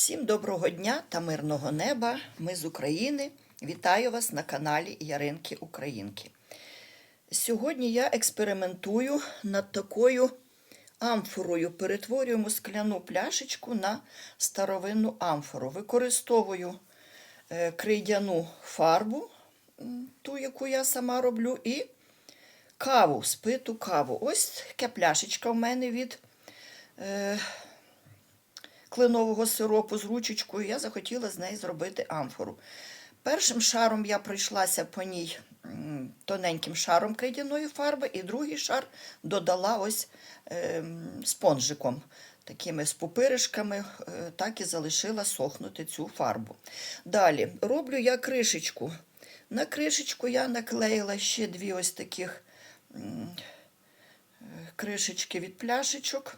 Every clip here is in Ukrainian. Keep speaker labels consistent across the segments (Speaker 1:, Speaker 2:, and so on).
Speaker 1: Всім доброго дня та мирного неба. Ми з України. Вітаю вас на каналі Яринки Українки. Сьогодні я експериментую над такою амфорою. Перетворюємо скляну пляшечку на старовинну амфору. Використовую е, крейдяну фарбу, ту, яку я сама роблю, і каву, спиту каву. Ось така пляшечка в мене від е, кленового сиропу з ручечкою. Я захотіла з неї зробити амфору. Першим шаром я пройшлася по ній тоненьким шаром крейдяної фарби, і другий шар додала ось ем, спонжиком. Такими з пупиришками, е, так і залишила сохнути цю фарбу. Далі роблю я кришечку. На кришечку я наклеїла ще дві ось таких е, кришечки від пляшечок.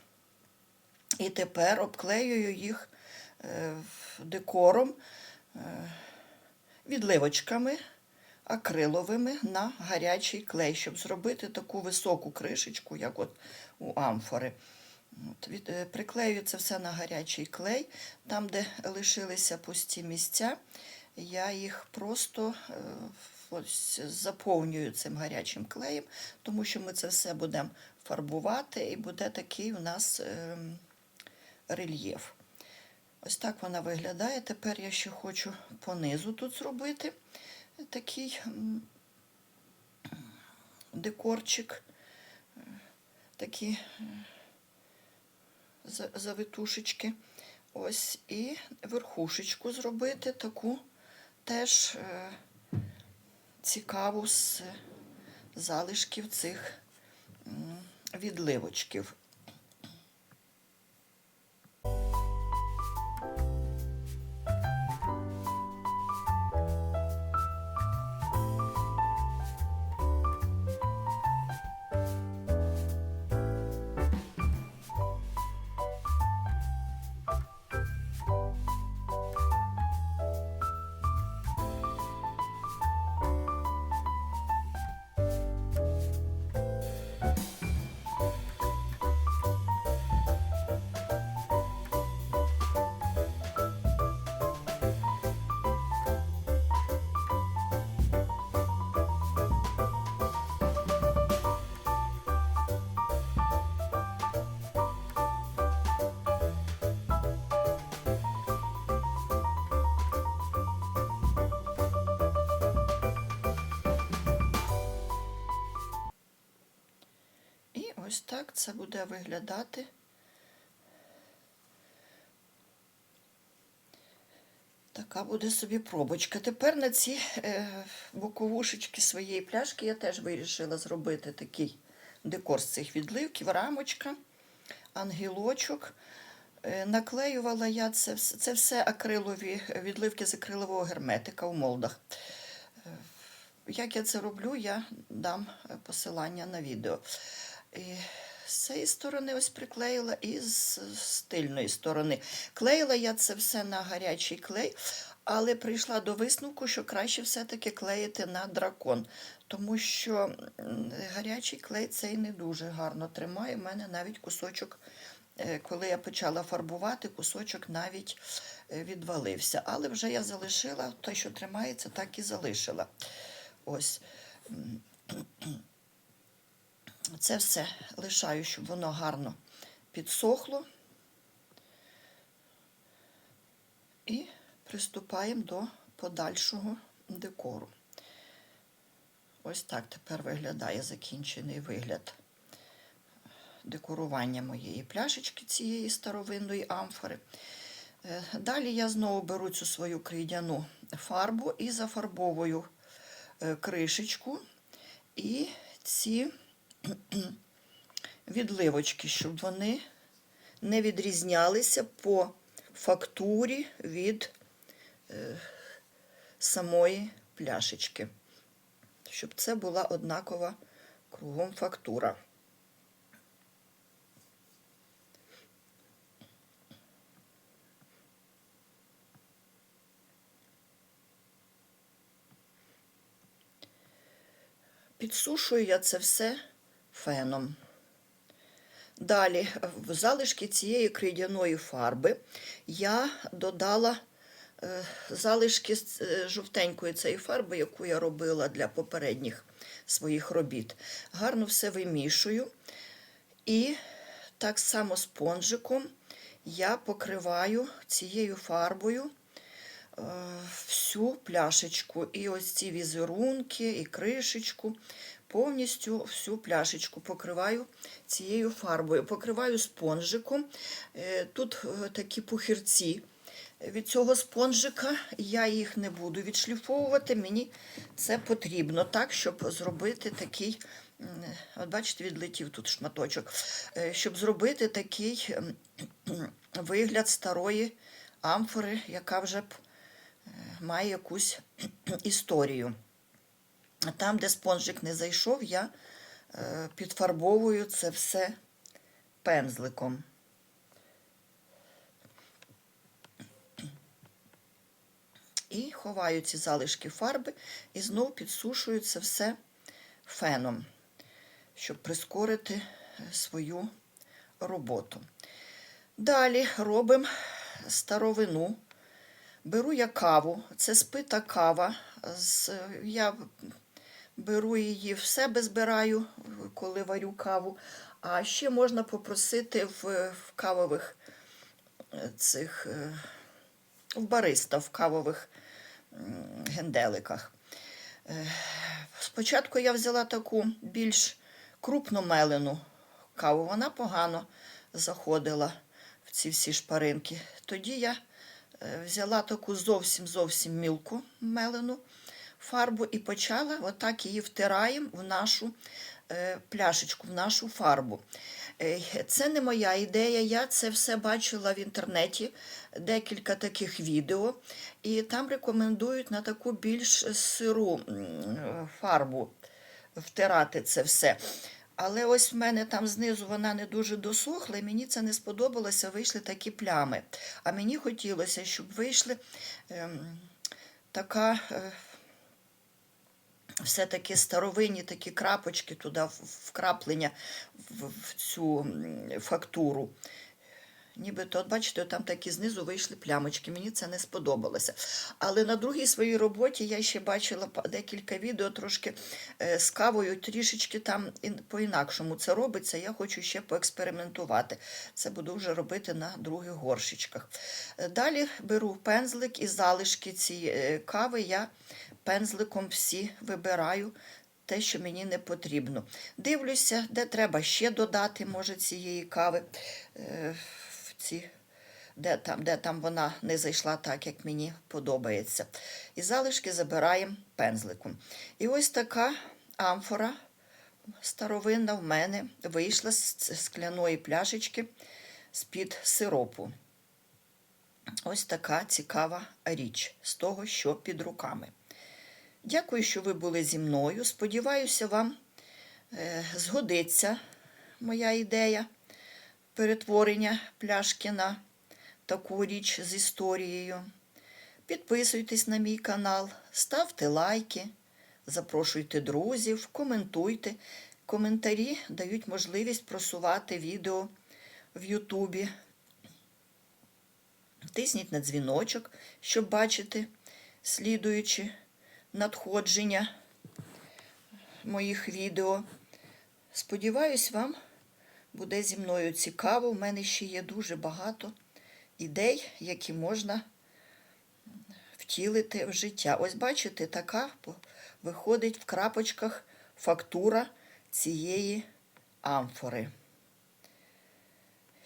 Speaker 1: І тепер обклеюю їх е, декором, е, відливочками акриловими на гарячий клей, щоб зробити таку високу кришечку, як от у амфори. От, від, е, приклею це все на гарячий клей. Там, де лишилися пусті місця, я їх просто е, ось заповнюю цим гарячим клеєм, тому що ми це все будемо фарбувати, і буде такий у нас ем, рельєф. Ось так вона виглядає. Тепер я ще хочу понизу тут зробити такий декорчик, такі е, завитушечки. Ось і верхушечку зробити таку теж е, цікаву з залишків цих відливочків. Ось так це буде виглядати. Така буде собі пробочка. Тепер на ці е, боковушечки своєї пляшки я теж вирішила зробити такий декор з цих відливків, рамочка, ангелочок. Е, наклеювала я це, це все акрилові відливки з акрилового герметика у молдах. Е, Як я це роблю, я дам е, посилання на відео. І з цієї сторони ось приклеїла і з з тильної сторони. Клеїла я це все на гарячий клей, але прийшла до висновку, що краще все-таки клеїти на дракон, тому що гарячий клей цей не дуже гарно тримає. У мене навіть кусочок, е, коли я почала фарбувати, кусочок навіть е, відвалився. Але вже я залишила, те, що тримається, так і залишила. Ось. Це все лишаю, щоб воно гарно підсохло. І приступаємо до подальшого декору. Ось так тепер виглядає закінчений вигляд декорування моєї пляшечки цієї старовинної амфори. Е, Далі я знову беру цю свою крейдяну фарбу і зафарбовую е, кришечку і ці відливочки, щоб вони не відрізнялися по фактурі від е, самої пляшечки, щоб це була однакова кругом фактура. Підсушую я це все феном. Далі, в залишки цієї крейдяної фарби я додала е, залишки е, жовтенької цієї фарби, яку я робила для попередніх своїх робіт. Гарно все вимішую. І так само спонжиком я покриваю цією фарбою е, всю пляшечку. І ось ці візерунки, і кришечку. Повністю всю пляшечку покриваю цією фарбою. Покриваю спонжиком. Е, Тут е, такі пухирці від цього спонжика. Я їх не буду відшліфовувати. Мені це потрібно так, щоб зробити такий. От бачите, відлетів тут шматочок. Е, Щоб зробити такий вигляд старої амфори, яка вже має якусь історію. Там, де спонжик не зайшов, я е, підфарбовую це все пензликом. І ховаю ці залишки фарби і знов підсушую це все феном, щоб прискорити е, свою роботу. Далі робимо старовину. Беру я каву, це спита кава. Я беру її в себе збираю, коли варю каву. А ще можна попросити в, в кавових е, цих е, в бариста в кавових генделиках. Е, Спочатку я взяла таку більш крупно мелену каву, вона погано заходила в ці всі шпаринки. Тоді я взяла таку зовсім зовсім мілку мелену фарбу і почала отак її втираємо в нашу е, пляшечку, в нашу фарбу. Е, Це не моя ідея, я це все бачила в інтернеті, декілька таких відео, і там рекомендують на таку більш сиру фарбу втирати це все. Але ось в мене там знизу вона не дуже досохла, і мені це не сподобалося, вийшли такі плями. А мені хотілося, щоб вийшли ем, така. Е, все-таки старовинні такі крапочки туди вкраплення в, цю фактуру. Нібито, от бачите, там такі знизу вийшли плямочки. Мені це не сподобалося. Але на другій своїй роботі я ще бачила декілька відео трошки е, з кавою, трішечки там по-інакшому це робиться. Я хочу ще поекспериментувати. Це буду вже робити на других горшечках. Е, Далі беру пензлик і залишки цієї кави я пензликом всі вибираю. Те, що мені не потрібно. Дивлюся, де треба ще додати, може, цієї кави. Ці, де, там, де там вона не зайшла так, як мені подобається. І залишки забираємо пензликом. І ось така амфора старовинна в мене вийшла з скляної пляшечки з-під сиропу. Ось така цікава річ з того, що під руками. Дякую, що ви були зі мною. Сподіваюся, вам е, згодиться моя ідея перетворення пляшки на таку річ з історією. Підписуйтесь на мій канал, ставте лайки, запрошуйте друзів, коментуйте. Коментарі дають можливість просувати відео в Ютубі. Тисніть на дзвіночок, щоб бачити слідуючі надходження моїх відео. Сподіваюсь, вам буде зі мною цікаво. У мене ще є дуже багато ідей, які можна втілити в життя. Ось бачите, така виходить в крапочках фактура цієї амфори.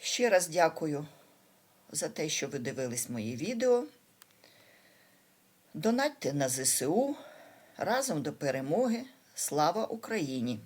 Speaker 1: Ще раз дякую за те, що ви дивились мої відео. Донатьте на ЗСУ разом до перемоги. Слава Україні!